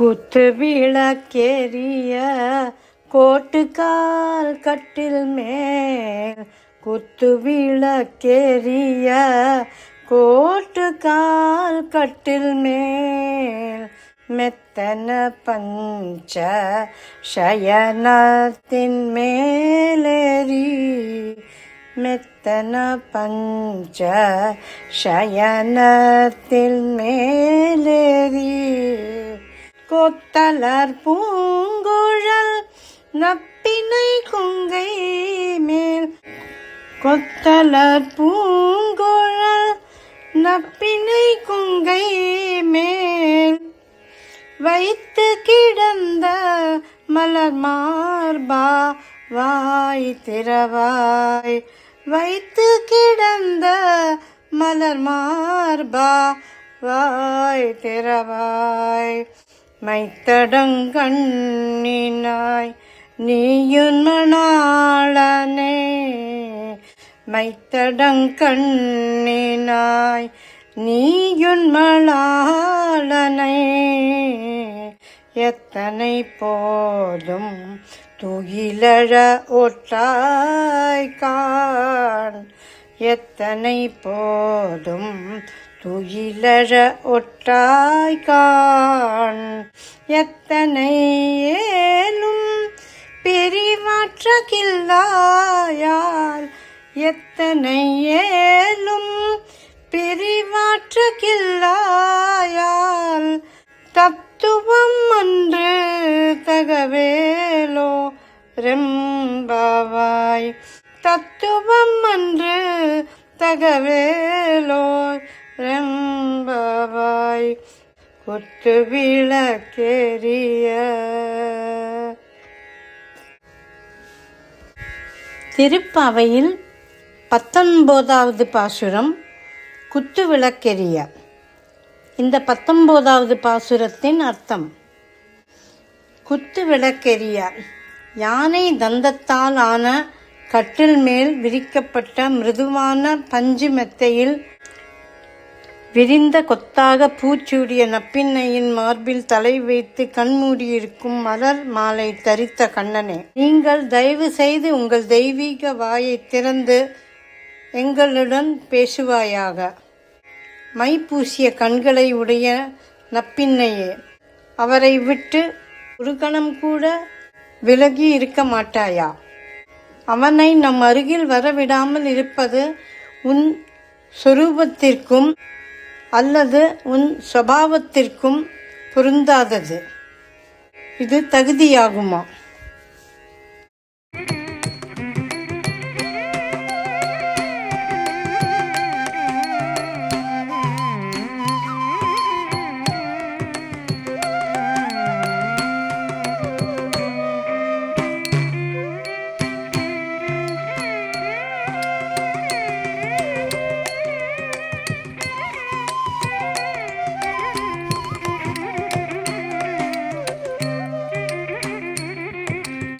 குத்து விளக்கேறிய கோட்டுக்கால் கட்டில் மேல். குத்து விளக்கேறிய கோட்டுக்கால் கட்டில் மேல். மெத்தன பஞ்ச சயனத்தின் மேலேறி. மெத்தன பஞ்ச சயனத்தில் மேலே கோத்தலர் பூங்குழல் நப்பினை குங்கை மேல். கொத்தலர் பூங்குழல் நப்பினை குங்கை மேல். வைத்து கிடந்த மலர் மார்பா வாய் திறவாய். வைத்து கிடந்த மலர் மார்பா வாய் திறவாய். மைத்தடங்கண்ணினாய் நீயுன் மணாளனே. மைத்தடங்கண்ணினாய் நீயுன் மணாளனை. எத்தனை போதும் துயிலழ ஒற்றாய் கான் எத்தனை போதும் துயிலழ ஒற்றாய்கான் எத்தனை ஏனும் பிரிவாற்றகில்லாயால். எத்தனை ஏலும் பிரிவாற்றகில்லாயால். தத்துவம் அன்று தகவேலோ ரெம்பாவாய். தத்துவம் அன்று தகவேலோ ரெம்பவாய் குத்து விளக்கேறிய. திருப்பாவையில் பத்தொன்பதாவது பாசுரம் குத்து விளக்கெரிய இந்த பத்தொன்பதாவது பாசுரத்தின் அர்த்தம். குத்து விளக்கெரிய யானை தந்தத்தால் ஆன கட்டில் மேல் விரிக்கப்பட்ட மிருதுவான பஞ்சு மெத்தையில் விரிந்த கொத்தாக பூச்சூடிய நப்பின்னையின் மார்பில் தலை வைத்து கண்மூடியிருக்கும் மலர் மாலை தரித்த கண்ணனே நீங்கள் தயவு செய்து உங்கள் தெய்வீக வாயை திறந்து எங்களுடன் பேசுவாயாக. மை பூசிய கண்களை உடைய நப்பின்னையே அவரை விட்டு ஒரு கணம் கூட விலகி இருக்க மாட்டாயா? அவனை நம் அருகில் வரவிடாமல் இருப்பது உன் சொரூபத்திற்கும் அல்லது உன் சபாவத்திற்கும் பொருந்தாதது. இது தகுதியாகுமா?